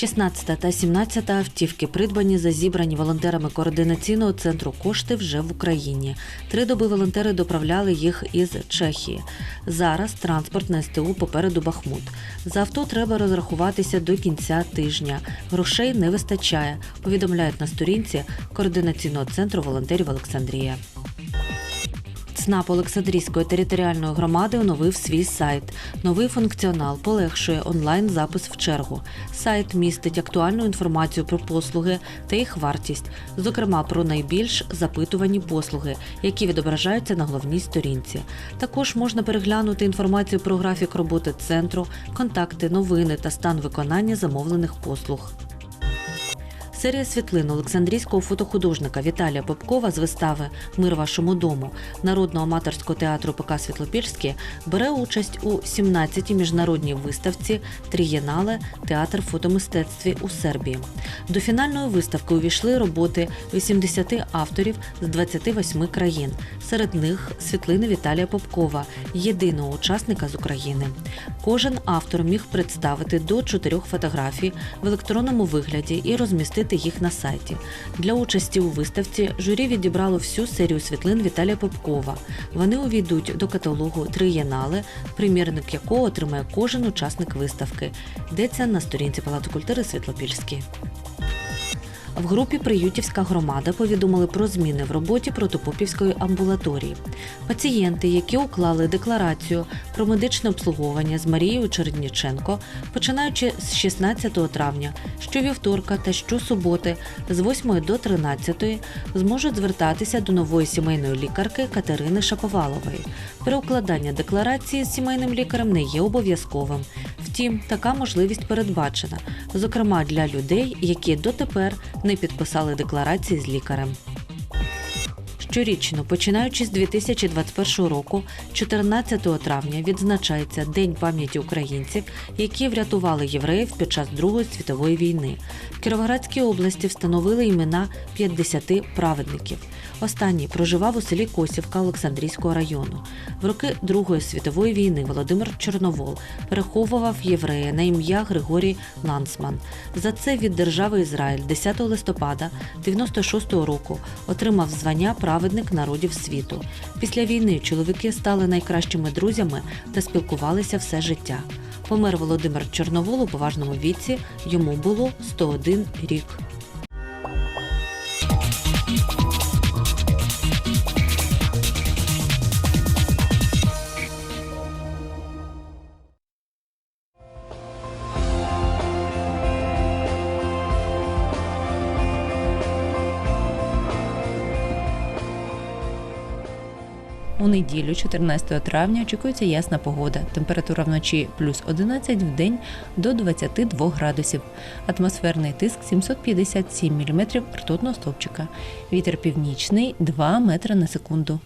16 та 17 автівки придбані за зібрані волонтерами координаційного центру кошти вже в Україні. Три доби волонтери доправляли їх із Чехії. Зараз транспорт на СТУ попереду Бахмут. За авто треба розрахуватися до кінця тижня. Грошей не вистачає, повідомляють на сторінці координаційного центру волонтерів Олександрія. ЦНАП Олександрійської територіальної громади оновив свій сайт. Новий функціонал полегшує онлайн запис в чергу. Сайт містить актуальну інформацію про послуги та їх вартість, зокрема про найбільш запитувані послуги, які відображаються на головній сторінці. Також можна переглянути інформацію про графік роботи центру, контакти, новини та стан виконання замовлених послуг. Серія світлин Олександрійського фотохудожника Віталія Попкова з вистави Мир вашому дому народного аматорського театру ПК Світлопільське бере участь у 17-й міжнародній виставці Трієнале Театр фотомистецтві у Сербії. До фінальної виставки увійшли роботи 80 авторів з 28 країн. Серед них світлини Віталія Попкова, єдиного учасника з України. Кожен автор міг представити до чотирьох фотографій в електронному вигляді і розмістити їх на сайті. Для участі у виставці журі відібрало всю серію світлин Віталія Попкова. Вони увійдуть до каталогу Триєнале, примірник якого отримає кожен учасник виставки. Йдеться на сторінці Палати культури Світлопільський. В групі Приютівська громада повідомили про зміни в роботі протопопівської амбулаторії. Пацієнти, які уклали декларацію про медичне обслуговування з Марією Чередніченко, починаючи з 16 травня, щовівторка та щосуботи з 8 до 13 зможуть звертатися до нової сімейної лікарки Катерини Шаповалової. Переукладання декларації з сімейним лікарем не є обов'язковим. Втім, така можливість передбачена, зокрема для людей, які дотепер не підписали декларації з лікарем. Щорічно, починаючи з 2021 року, 14 травня відзначається День пам'яті українців, які врятували євреїв під час Другої світової війни. В Кіровоградській області встановили імена 50 праведників. Останній проживав у селі Косівка Олександрійського району. В роки Другої світової війни Володимир Чорновол переховував єврея на ім'я Григорій Лансман. За це від держави Ізраїль 10 листопада 96-го року отримав звання праведник народів світу. Після війни чоловіки стали найкращими друзями та спілкувалися все життя. Помер Володимир Чорновол у поважному віці. Йому було 101 рік. У неділю, 14 травня, очікується ясна погода. Температура вночі плюс 11, в день до 22 градусів. Атмосферний тиск 757 мм ртутного стовпчика. Вітер північний 2 метри на секунду.